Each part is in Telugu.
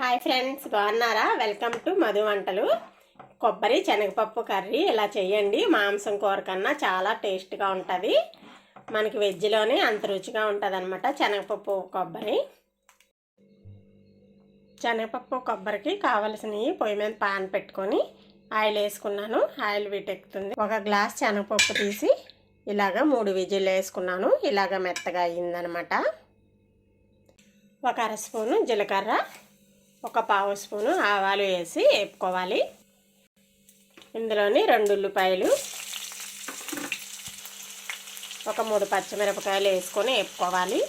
హాయ్ ఫ్రెండ్స్ బాగున్నారా? వెల్కమ్ టు మధు వంటలు. కొబ్బరి శనగపప్పు కర్రీ ఇలా చేయండి. మాంసం కూర కన్నా చాలా టేస్ట్గా ఉంటుంది. మనకి వెజ్లోనే అంత రుచిగా ఉంటుంది అనమాట శనగపప్పు కొబ్బరి. శనగపప్పు కొబ్బరికి కావలసినవి పొయ్యి మీద పాన్ పెట్టుకొని ఆయిల్ వేసుకున్నాను. ఆయిల్ వీటెక్కుతుంది. ఒక గ్లాస్ శనగపప్పు తీసి ఇలాగ మూడు విజిల్ వేసుకున్నాను. ఇలాగ మెత్తగా అయ్యిందనమాట ఒక అర స్పూను జీలకర్ర ఒక పావు స్పూను ఆవాలు వేసి వేపుకోవాలి. ఇందులోని రెండు ఉల్లిపాయలు ఒక మూడు పచ్చిమిరపకాయలు వేసుకొని వేపుకోవాలి.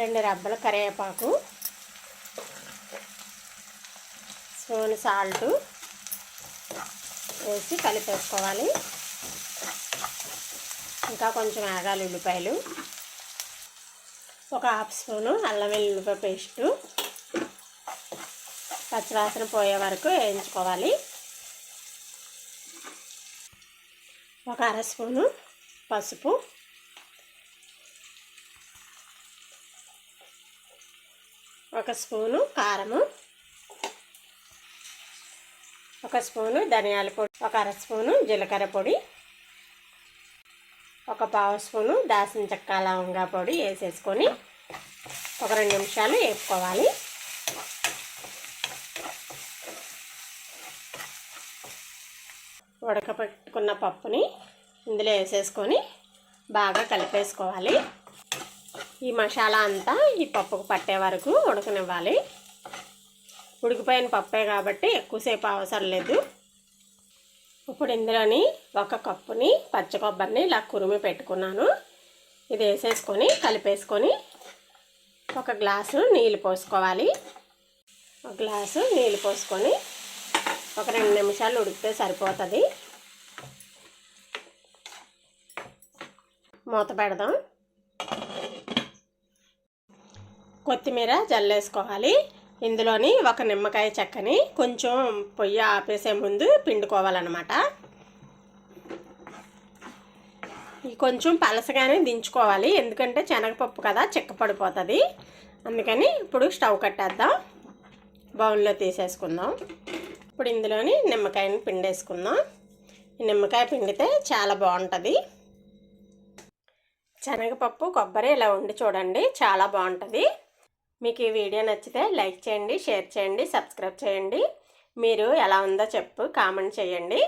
రెండు రబ్బల కరివేపాకు స్పూన్ సాల్టు వేసి కలిపేసుకోవాలి. ఇంకా కొంచెం ఆగాలి ఉల్లిపాయలు. ఒక హాఫ్ స్పూను అల్లం వెల్లుల్లిపాయ పేస్టు. పచ్చివాసన పోయే వరకు వేయించుకోవాలి. ఒక అర స్పూను పసుపు. ఒక స్పూను కారము. ఒక స్పూను ధనియాల పొడి. ఒక అర స్పూను జీలకర్ర పొడి. ఒక పావు స్పూను దాసిన చెక్క లవంగా పొడి వేసేసుకొని ఒక రెండు నిమిషాలు వేపుకోవాలి. ఉడకపెట్టుకున్న పప్పుని ఇందులో వేసేసుకొని బాగా కలిపేసుకోవాలి. ఈ మసాలా అంతా ఈ పప్పుకు పట్టే వరకు ఉడకనివ్వాలి. ఉడికిపోయిన పప్పే కాబట్టి ఎక్కువసేపు అవసరం లేదు. ఇప్పుడు ఇందులోని ఒక కప్పుని పచ్చ కొబ్బరిని ఇలా కురిమి పెట్టుకున్నాను. ఇది వేసేసుకొని కలిపేసుకొని ఒక గ్లాసు నీళ్ళు పోసుకోవాలి. ఒక గ్లాసు నీళ్ళు పోసుకొని ఒక రెండు నిమిషాలు ఉడికితే సరిపోతుంది. మూత పెడదాం. కొత్తిమీర జల్లేసుకోవాలి. ఇందులోని ఒక నిమ్మకాయ చెక్కని కొంచెం పొయ్యి ఆపేసే ముందు పిండుకోవాలన్నమాట. కొంచెం పలసగానే దించుకోవాలి. ఎందుకంటే శనగపప్పు కదా చెక్క పడిపోతుంది. అందుకని ఇప్పుడు స్టవ్ కట్టేద్దాం. బౌల్లో తీసేసుకుందాం. ఇప్పుడు ఇందులోని నిమ్మకాయని పిండేసుకుందాం. నిమ్మకాయ పిండితే చాలా బాగుంటుంది. శనగపప్పు కొబ్బరి ఇలా ఉండి చూడండి చాలా బాగుంటుంది. మీకు ఈ వీడియో నచ్చితే లైక్ చేయండి షేర్ చేయండి సబ్స్క్రైబ్ చేయండి. మీరు ఎలా ఉందో చెప్పు కామెంట్ చేయండి.